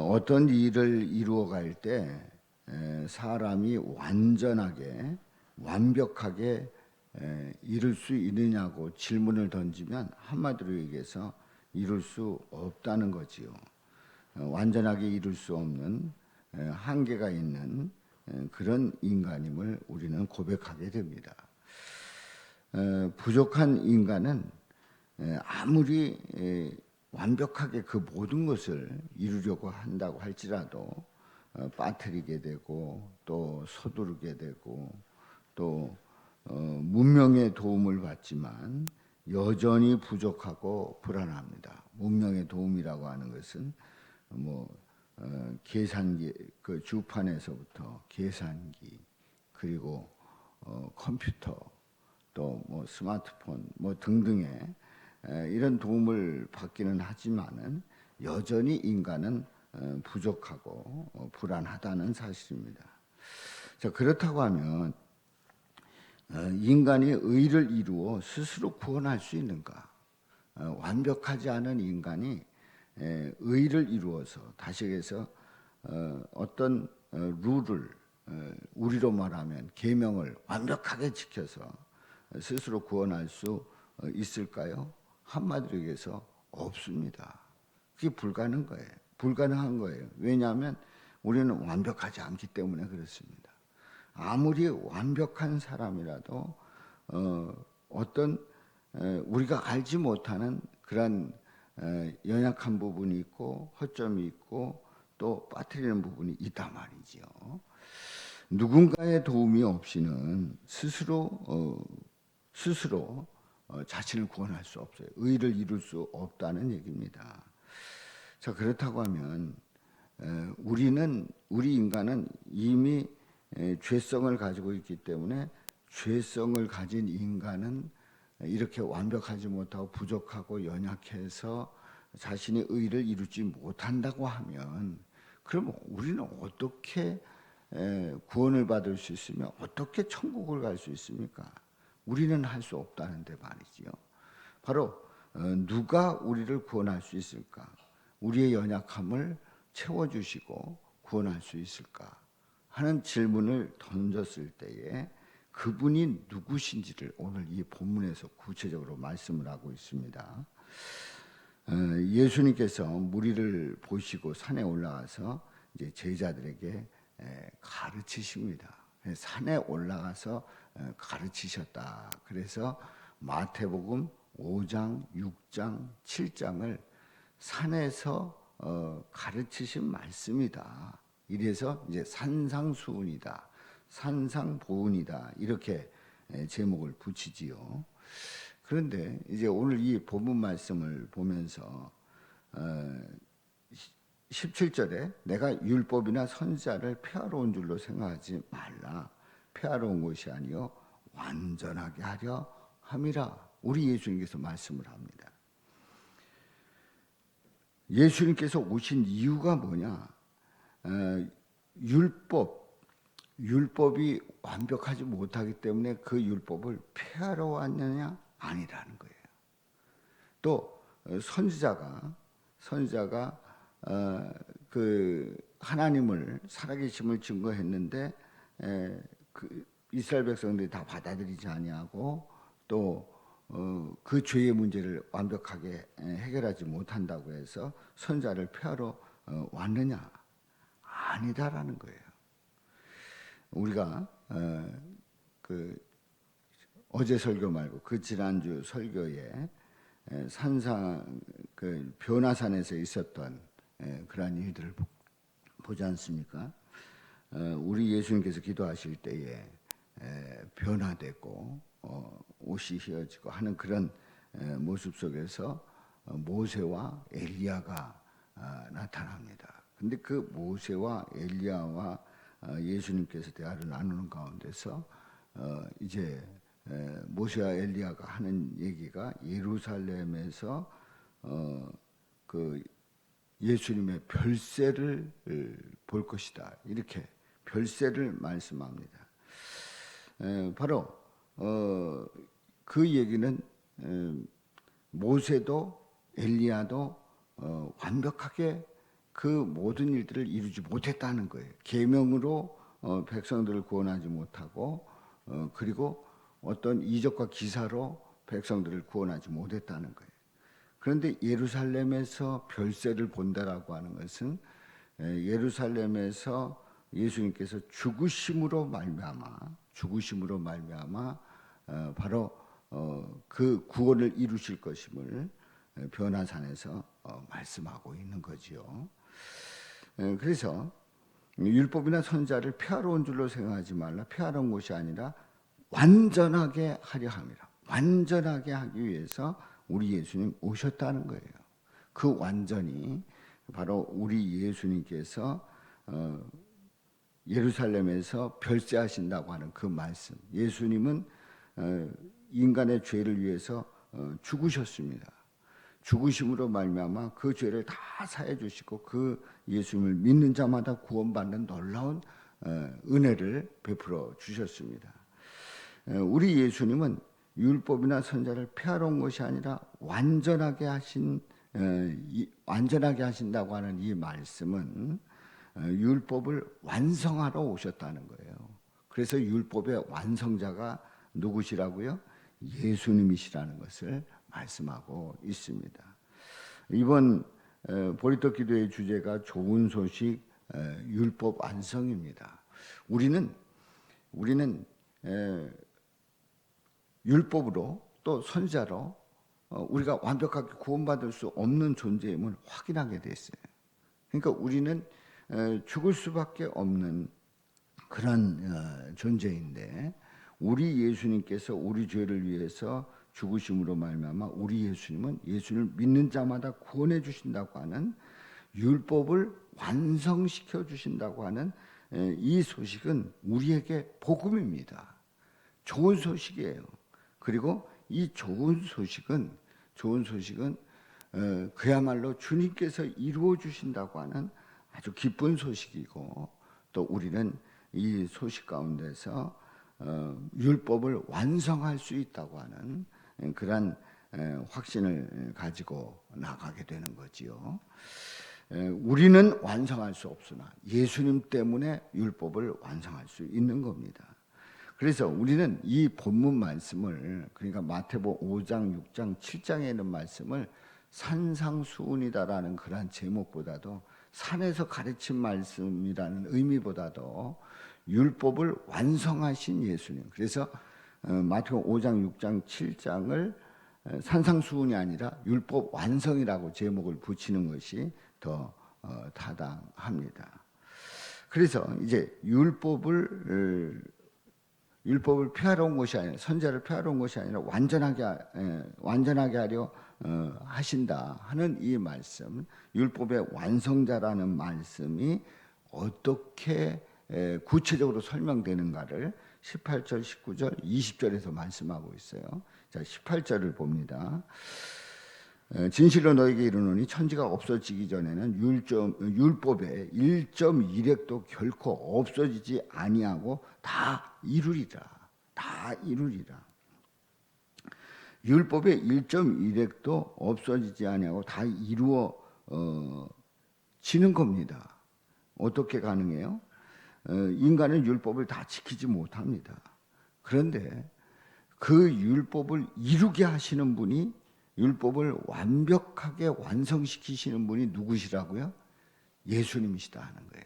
어떤 일을 이루어 갈 때 사람이 완전하게 완벽하게 에, 이룰 수 있느냐고 질문을 던지면 한마디로 얘기해서 이룰 수 없다는 거지요. 어, 완전하게 이룰 수 없는 에, 한계가 있는 에, 그런 인간임을 우리는 고백하게 됩니다. 에, 부족한 인간은 에, 아무리 에, 완벽하게 그 모든 것을 이루려고 한다고 할지라도 어, 빠뜨리게 되고 또 서두르게 되고 또 어, 문명의 도움을 받지만 여전히 부족하고 불안합니다. 문명의 도움이라고 하는 것은 뭐 어, 계산기 그 주판에서부터 계산기 그리고 어, 컴퓨터 또 뭐 스마트폰 뭐 등등의 에, 이런 도움을 받기는 하지만은 여전히 인간은 어, 부족하고 어, 불안하다는 사실입니다. 자 그렇다고 하면 어, 인간이 의를 이루어 스스로 구원할 수 있는가? 어, 완벽하지 않은 인간이 에, 의를 이루어서 다시 어, 어떤 어, 룰을 어, 우리로 말하면 계명을 완벽하게 지켜서 스스로 구원할 수 어, 있을까요? 한마디로 얘기해서 없습니다. 그게 불가능한 거예요. 불가능한 거예요. 왜냐하면 우리는 완벽하지 않기 때문에 그렇습니다. 아무리 완벽한 사람이라도 어, 에, 우리가 알지 못하는 그런 에, 연약한 부분이 있고 허점이 있고 또 빠뜨리는 부분이 있단 말이지요. 누군가의 도움이 없이는 스스로 어, 스스로 어, 자신을 구원할 수 없어요. 의를 이룰 수 없다는 얘기입니다. 자 그렇다고 하면 에, 우리는 우리 인간은 이미 에, 죄성을 가지고 있기 때문에 죄성을 가진 인간은 이렇게 완벽하지 못하고 부족하고 연약해서 자신이 의를 이루지 못한다고 하면 그럼 우리는 어떻게 에, 구원을 받을 수 있으며 어떻게 천국을 갈 수 있습니까? 우리는 할 수 없다는데 말이지요. 바로 어, 누가 우리를 구원할 수 있을까? 우리의 연약함을 채워주시고 구원할 수 있을까? 하는 질문을 던졌을 때에 그분이 누구신지를 오늘 이 본문에서 구체적으로 말씀을 하고 있습니다. 어, 예수님께서 무리를 보시고 산에 올라가서 이제 제자들에게 에, 가르치십니다. 산에 올라가서 어, 가르치셨다. 그래서 마태복음 5장, 6장, 7장을 산에서 어, 가르치신 말씀이다. 이래서 이제 산상수훈이다. 산상보훈이다. 이렇게 에, 제목을 붙이지요. 그런데 이제 오늘 이 본문 말씀을 보면서 어, 17절에 내가 율법이나 선지자를 폐하러 온 줄로 생각하지 말라. 폐하러 온 것이 아니요 완전하게 하려 함이라. 우리 예수님께서 말씀을 합니다. 예수님께서 오신 이유가 뭐냐? 어, 율법, 율법이 완벽하지 못하기 때문에 그 율법을 폐하러 왔느냐? 아니라는 거예요. 또 어, 선지자가 선지자가 어, 그 하나님을 살아계심을 증거했는데 에, 그 이스라엘 백성들이 다 받아들이지 아니하고 또 어, 그 죄의 문제를 완벽하게 해결하지 못한다고 해서 선자를 폐하러 어, 왔느냐? 아니다라는 거예요. 우리가 어, 그 어제 설교 말고 그 지난주 설교에 산상 그 변화산에서 있었던 그러한 일들을 보지 않습니까? 우리 예수님께서 기도하실 때에 변화되고 어, 옷이 휘어지고 하는 그런 모습 속에서 어, 모세와 엘리야가 아, 나타납니다. 근데 그 모세와 엘리야와 어, 예수님께서 대화를 나누는 가운데서 이제 모세와 엘리야가 하는 얘기가 예루살렘에서 그 예수님의 별세를 볼 것이다. 이렇게 별세를 말씀합니다. 바로 어, 그 얘기는 모세도 엘리야도 어, 완벽하게 그 모든 일들을 이루지 못했다는 거예요. 계명으로 어, 백성들을 구원하지 못하고 어, 그리고 어떤 이적과 기사로 백성들을 구원하지 못했다는 거예요. 그런데 예루살렘에서 별세를 본다라고 하는 것은 에, 예루살렘에서 예수님께서 죽으심으로 말미암아 죽으심으로 말미암아 어, 바로 어, 그 구원을 이루실 것임을 에, 변화산에서 어, 말씀하고 있는 거지요. 에, 그래서 율법이나 선자를 폐하러운 줄로 생각하지 말라. 폐하러운 것이 아니라 완전하게 하려 함이라. 완전하게 하기 위해서 우리 예수님 오셨다는 거예요. 그 완전히 바로 우리 예수님께서 어, 예루살렘에서 별세하신다고 하는 그 말씀. 예수님은 어, 인간의 죄를 위해서 어, 죽으셨습니다. 죽으심으로 말미암아 그 죄를 다 사해 주시고 그 예수님을 믿는 자마다 구원받는 놀라운 어, 은혜를 베풀어 주셨습니다. 어, 우리 예수님은 율법이나 선자를 폐하러 온 것이 아니라 완전하게 하신 완전하게 하신다고 하는 이 말씀은 어, 율법을 완성하러 오셨다는 거예요. 그래서 율법의 완성자가 누구시라고요? 예수님이시라는 것을 말씀하고 있습니다. 이번 어, 보리떡 기도의 주제가 좋은 소식 어, 율법 완성입니다. 우리는 우리는 에, 율법으로 또 선자로 어, 우리가 완벽하게 구원받을 수 없는 존재임을 확인하게 됐어요. 그러니까 우리는 에, 죽을 수밖에 없는 그런 어, 존재인데 우리 예수님께서 우리 죄를 위해서 죽으심으로 말미암아 우리 예수님은 예수님을 믿는 자마다 구원해 주신다고 하는 율법을 완성시켜 주신다고 하는 에, 이 소식은 우리에게 복음입니다. 좋은 소식이에요. 그리고 이 좋은 소식은 좋은 소식은 어, 그야말로 주님께서 이루어 주신다고 하는 아주 기쁜 소식이고 또 우리는 이 소식 가운데서 어, 율법을 완성할 수 있다고 하는 그러한 에, 확신을 가지고 나가게 되는 거지요. 에, 우리는 완성할 수 없으나 예수님 때문에 율법을 완성할 수 있는 겁니다. 그래서 우리는 이 본문 말씀을 그러니까 마태복 5장, 6장, 7장에 있는 말씀을 산상수훈이다라는 그러한 제목보다도 산에서 가르친 말씀이라는 의미보다도 율법을 완성하신 예수님. 그래서 어, 마태복 5장, 6장, 7장을 어, 산상수훈이 아니라 율법 완성이라고 제목을 붙이는 것이 더 어, 타당합니다. 그래서 이제 율법을 어, 율법을 폐하러 온 것이 아니라 선자를 폐하러 온 것이 아니라 완전하게 완전하게 하려 어, 하신다 하는 이 말씀 율법의 완성자라는 말씀이 어떻게 에, 구체적으로 설명되는가를 18절, 19절, 20절에서 말씀하고 있어요. 자, 18절을 봅니다. 에, 진실로 너에게 이르노니 천지가 없어지기 전에는 율점, 율법의 1.1획도 결코 없어지지 아니하고 다 이루리라. 다 이루리라. 율법의 1.1획도 없어지지 아니하고 다 이루어 어, 지는 겁니다. 어떻게 가능해요? 어, 인간은 율법을 다 지키지 못합니다. 그런데 그 율법을 이루게 하시는 분이 율법을 완벽하게 완성시키시는 분이 누구시라고요? 예수님이시다 하는 거예요.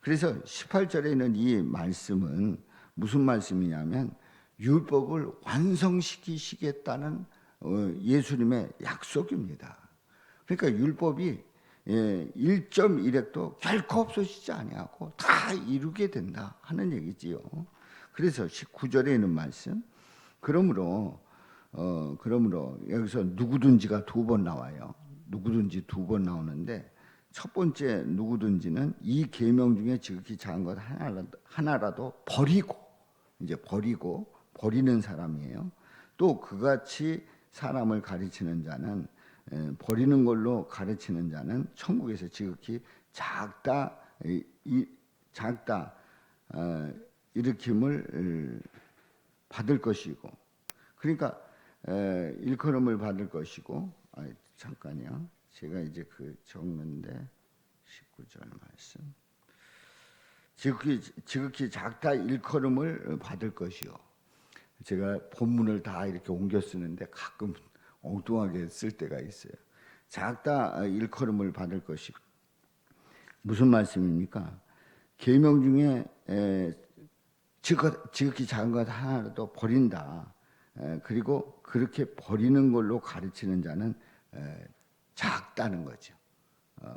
그래서 18절에 있는 이 말씀은 무슨 말씀이냐면 율법을 완성시키시겠다는 어, 예수님의 약속입니다. 그러니까 율법이 예, 1.1획도 결코 없어지지 아니하고 다 이루게 된다 하는 얘기지요. 그래서 19절에 있는 말씀 그러므로 어 그러므로 여기서 누구든지가 두 번 나와요. 누구든지 두 번 나오는데 첫 번째 누구든지는 이 계명 중에 지극히 작은 것 하나라도 버리고 이제 버리고 버리는 사람이에요. 또 그같이 사람을 가르치는 자는 에, 버리는 걸로 가르치는 자는 천국에서 지극히 작다 작다 어, 일으킴을 어, 받을 것이고 그러니까 에, 일컬음을 받을 것이고 아, 잠깐요 제가 이제 그 적는데 15절 말씀. 지극히, 지극히 작다 일컬음을 받을 것이요. 제가 본문을 다 이렇게 옮겨 쓰는데 가끔 엉뚱하게 쓸 때가 있어요. 작다 일컬음을 받을 것이고 무슨 말씀입니까? 계명 중에 지극히 작은 것 하나라도 버린다. 에, 그리고 그렇게 버리는 걸로 가르치는 자는 에, 작다는 거죠. 어,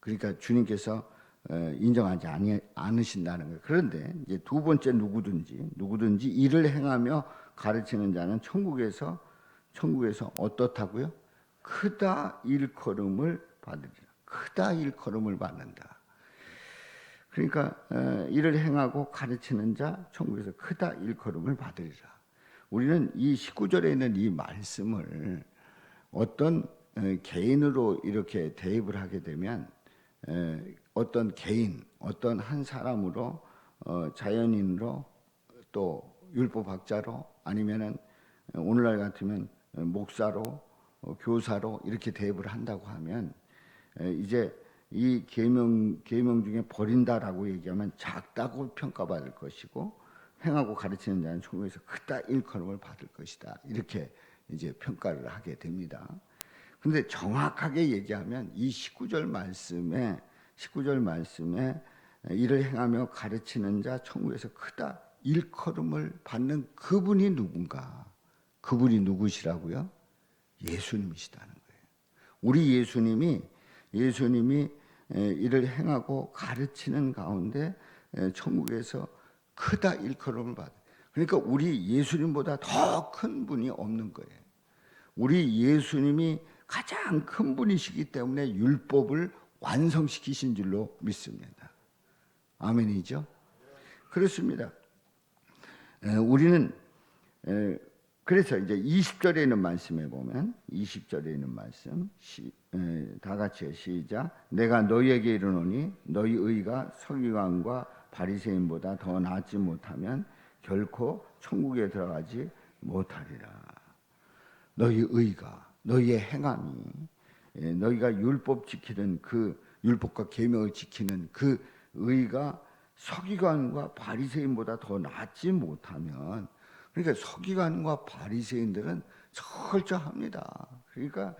그러니까 주님께서 에, 인정하지 아니, 않으신다는 거예요. 그런데 이제 두 번째 누구든지 누구든지 일을 행하며 가르치는 자는 천국에서 천국에서 어떻다고요? 크다 일컬음을 받으리라. 크다 일컬음을 받는다. 그러니까 어, 이를 행하고 가르치는 자 천국에서 크다 일컬음을 받으리라. 우리는 이 19절에 있는 이 말씀을 어떤 어, 개인으로 이렇게 대입을 하게 되면 에, 어떤 개인, 어떤 한 사람으로 어, 자연인으로 또 율법학자로 아니면은 오늘날 같으면 목사로 어, 교사로 이렇게 대입을 한다고 하면 에, 이제 이 계명 계명 중에 버린다라고 얘기하면 작다고 평가받을 것이고 행하고 가르치는 자는 천국에서 크다 일컬음을 받을 것이다 이렇게 이제 평가를 하게 됩니다. 근데 정확하게 얘기하면 이 19절 말씀에 19절 말씀에 이를 행하며 가르치는 자 천국에서 크다 일컬음을 받는 그분이 누군가? 그분이 누구시라고요? 예수님이시다는 거예요. 우리 예수님이 예수님이 이를 행하고 가르치는 가운데 천국에서 크다 일컬음을 받아. 그러니까 우리 예수님보다 더 큰 분이 없는 거예요. 우리 예수님이 가장 큰 분이시기 때문에 율법을 완성시키신 줄로 믿습니다. 아멘이죠? 그렇습니다. 우리는 그래서 이제 20절에 있는 말씀에 보면 20절에 있는 말씀 다 같이 시작 내가 너희에게 이르노니 너희 의가 서기관과 바리새인보다 더 낫지 못하면 결코 천국에 들어가지 못하리라 너희 의가 너희의 행함이 에, 너희가 율법 지키는 그 율법과 계명을 지키는 그 의가 서기관과 바리새인보다 더 낫지 못하면 그러니까 서기관과 바리새인들은 철저합니다. 그러니까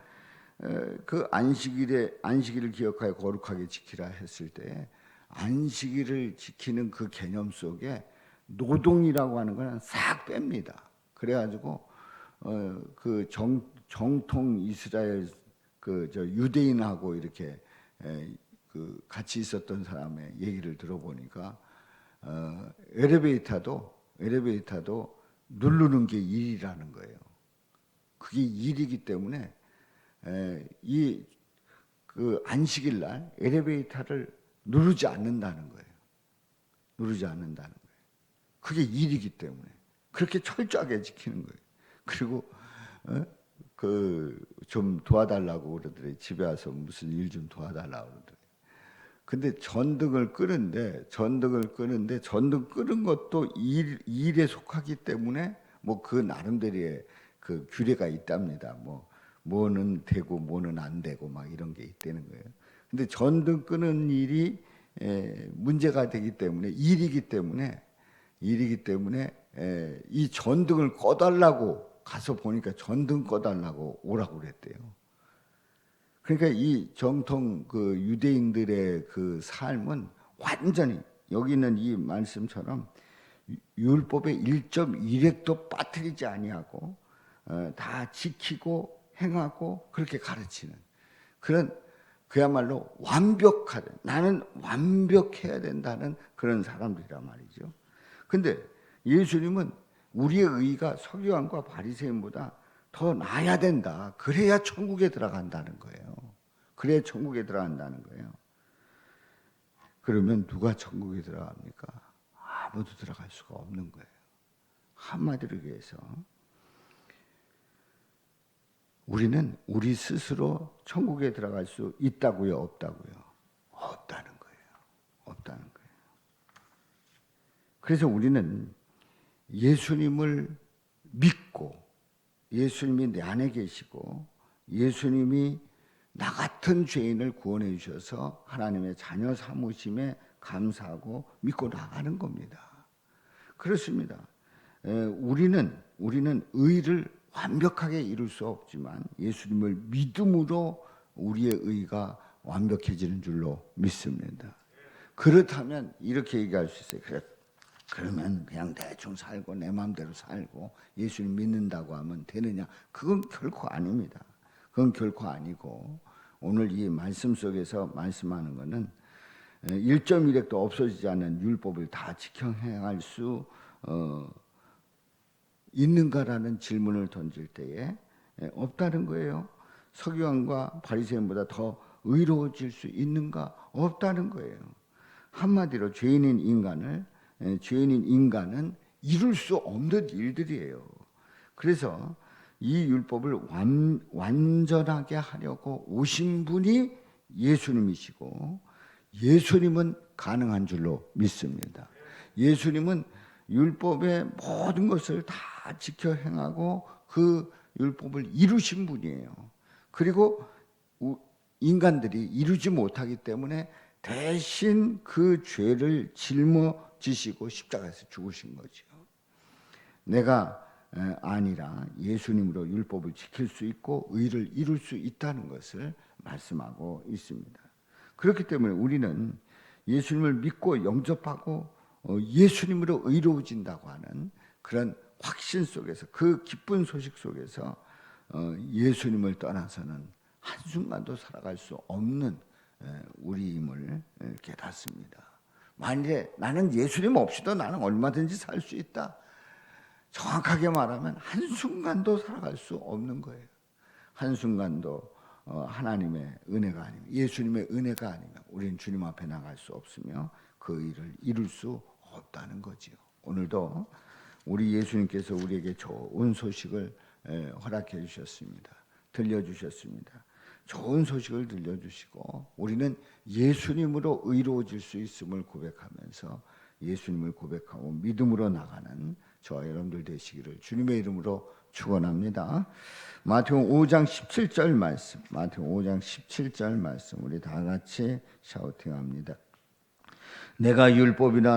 그 안식일에 안식일을 기억하여 거룩하게 지키라 했을 때 안식일을 지키는 그 개념 속에 노동이라고 하는 거는 싹 뺍니다. 그래가지고 어, 그 정, 정통 이스라엘 그 저 유대인하고 이렇게 에, 그 같이 있었던 사람의 얘기를 들어보니까 어, 엘리베이터도 엘리베이터도 누르는 게 일이라는 거예요. 그게 일이기 때문에 이 그 안식일 날 엘리베이터를 누르지 않는다는 거예요. 누르지 않는다는 거예요. 그게 일이기 때문에 그렇게 철저하게 지키는 거예요. 그리고 어? 그 좀 도와달라고 그러더래. 집에 와서 무슨 일 좀 도와달라고 그러더래. 근데 전등을 끄는데 전등을 끄는데 전등 끄는 것도 일, 일에 속하기 때문에 뭐 그 나름대로의 그 규례가 있답니다. 뭐 뭐는 되고 뭐는 안 되고 막 이런 게 있다는 거예요. 근데 전등 끄는 일이 에, 문제가 되기 때문에 일이기 때문에 일이기 때문에 에, 이 전등을 꺼달라고 가서 보니까 전등 꺼달라고 오라고 그랬대요. 그러니까 이 정통 그 유대인들의 그 삶은 완전히 여기 있는 이 말씀처럼 율법의 1.1획도 빠뜨리지 아니하고 어, 다 지키고 행하고 그렇게 가르치는 그런 그야말로 완벽하다. 나는 완벽해야 된다는 그런 사람들이란 말이죠. 근데 예수님은 우리의 의가 서기관과 바리새인보다 더 나아야 된다. 그래야 천국에 들어간다는 거예요. 그래야 천국에 들어간다는 거예요. 그러면 누가 천국에 들어갑니까? 아무도 들어갈 수가 없는 거예요. 한마디로 얘기해서 우리는 우리 스스로 천국에 들어갈 수 있다고요, 없다고요? 없다는 거예요. 없다는 거예요. 그래서 우리는 예수님을 믿고 예수님이 내 안에 계시고 예수님이 나 같은 죄인을 구원해 주셔서 하나님의 자녀 삼으심에 감사하고 믿고 나가는 겁니다. 그렇습니다. 에, 우리는 우리는 의를 완벽하게 이룰 수 없지만 예수님을 믿음으로 우리의 의가 완벽해지는 줄로 믿습니다. 그렇다면 이렇게 얘기할 수 있어요. 그래, 그러면 그냥 대충 살고 내 마음대로 살고 예수님 믿는다고 하면 되느냐? 그건 결코 아닙니다. 그건 결코 아니고 오늘 이 말씀 속에서 말씀하는 것은 1.1핵도 없어지지 않는 율법을 다 지켜 행할 수 어, 있는가라는 질문을 던질 때에 예, 없다는 거예요. 서기관과 바리새인보다 더 의로워질 수 있는가? 없다는 거예요. 한마디로 죄인인 인간을 예, 죄인인 인간은 이룰 수 없는 일들이에요. 그래서 이 율법을 완, 완전하게 하려고 오신 분이 예수님이시고 예수님은 가능한 줄로 믿습니다. 예수님은 율법의 모든 것을 다 지켜 행하고 그 율법을 이루신 분이에요. 그리고 우- 인간들이 이루지 못하기 때문에 대신 그 죄를 짊어 지시고 십자가에서 죽으신 거죠. 내가 에, 아니라 예수님으로 율법을 지킬 수 있고 의를 이룰 수 있다는 것을 말씀하고 있습니다. 그렇기 때문에 우리는 예수님을 믿고 영접하고 어, 예수님으로 의로워진다고 하는 그런 확신 속에서 그 기쁜 소식 속에서 어, 예수님을 떠나서는 한순간도 살아갈 수 없는 에, 우리임을 에, 깨닫습니다. 만일에 나는 예수님 없이도 나는 얼마든지 살 수 있다. 정확하게 말하면 한순간도 살아갈 수 없는 거예요. 한순간도 어, 하나님의 은혜가 아니면 예수님의 은혜가 아니면 우리는 주님 앞에 나갈 수 없으며 그 일을 이룰 수 없다는 거지요. 오늘도 우리 예수님께서 우리에게 좋은 소식을 에, 허락해 주셨습니다. 들려주셨습니다. 좋은 소식을 들려주시고 우리는 예수님으로 의로워질 수 있음을 고백하면서 예수님을 고백하고 믿음으로 나가는 저와 여러분들 되시기를 주님의 이름으로 축원합니다. 마태복음 5장 17절 말씀. 마태복음 5장 17절 말씀 우리 다 같이 샤우팅합니다. 내가 율법이나